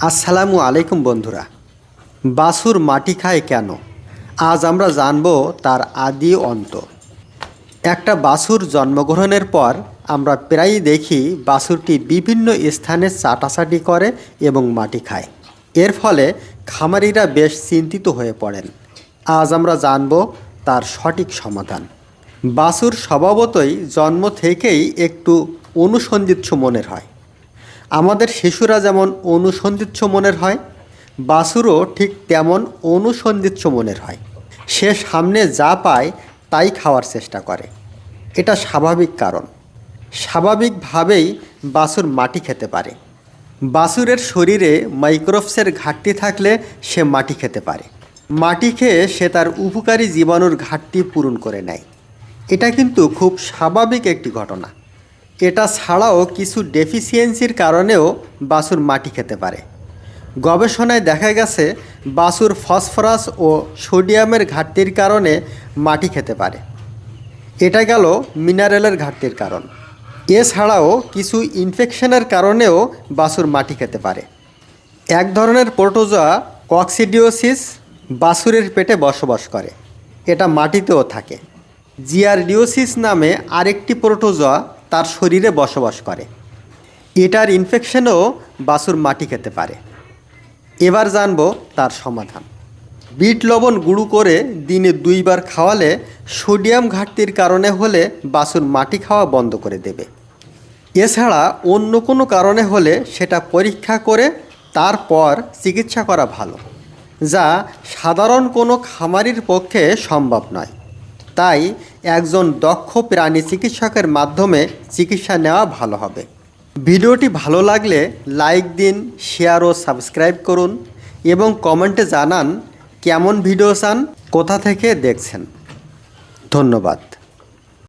আসসালামু আলাইকুম বন্ধুরা। বাসুর মাটি খায় কেন? আজ আমরা জানব তার আদি অন্ত। একটা বাসুর জন্মগ্রহণের পর আমরা প্রায়ই দেখি বাসুরটি বিভিন্ন স্থানে চাটাচাটি করে এবং মাটি খায়। এর ফলে খামারিরা বেশ চিন্তিত হয়ে পড়েন। আজ আমরা জানব তার সঠিক সমাধান। বাসুর স্বভাবতই জন্ম থেকেই একটু অনুসন্ধিৎস মনের হয়। আমাদের শিশুরা যেমন অনুসন্ধিৎস মনের হয়, বাসুরও ঠিক তেমন অনুসন্ধিৎস মনের হয়। সে সামনে যা পায় তাই খাওয়ার চেষ্টা করে। এটা স্বাভাবিক কারণ। স্বাভাবিকভাবেই বাসুর মাটি খেতে পারে। বাসুরের শরীরে মাইক্রোবসের ঘাটতি থাকলে সে মাটি খেতে পারে। মাটি খেয়ে সে তার উপকারী জীবাণুর ঘাটতি পূরণ করে নেয়। এটা কিন্তু খুব স্বাভাবিক একটি ঘটনা। এটা ছাড়াও কিছু ডেফিসিয়েন্সির কারণেও বাছুর মাটি খেতে পারে। গবেষণায় দেখা গেছে, বাছুর ফসফরাস ও সোডিয়ামের ঘাটতির কারণে মাটি খেতে পারে। এটা গেল মিনারেলের ঘাটতির কারণ। এছাড়াও কিছু ইনফেকশনের কারণেও বাছুর মাটি খেতে পারে। এক ধরনের প্রোটোজোয়া কক্সিডিওসিস বাছুরের পেটে বসবাস করে। এটা মাটিতেও থাকে। জিয়ারডিওসিস নামে আরেকটি প্রোটোজোয়া তার শরীরে বসবাস করে। এটার ইনফেকশনেও বাছুর মাটি খেতে পারে। এবার জানব তার সমাধান। বিট লবণ গুঁড়ো করে দিনে দুইবার খাওয়ালে সোডিয়াম ঘাটতির কারণে হলে বাছুর মাটি খাওয়া বন্ধ করে দেবে। এছাড়া অন্য কোনো কারণে হলে সেটা পরীক্ষা করে তারপর চিকিৎসা করা ভালো, যা সাধারণ কোনো খামারির পক্ষে সম্ভব নয়। তাই একজন দক্ষ প্রাণী চিকিৎসকের মাধ্যমে চিকিৎসা নেওয়া ভালো হবে। ভিডিওটি ভালো লাগলে লাইক দিন, শেয়ার ও সাবস্ক্রাইব করুন এবং কমেন্টে জানান কেমন ভিডিও চান, কোথা থেকে দেখছেন। ধন্যবাদ।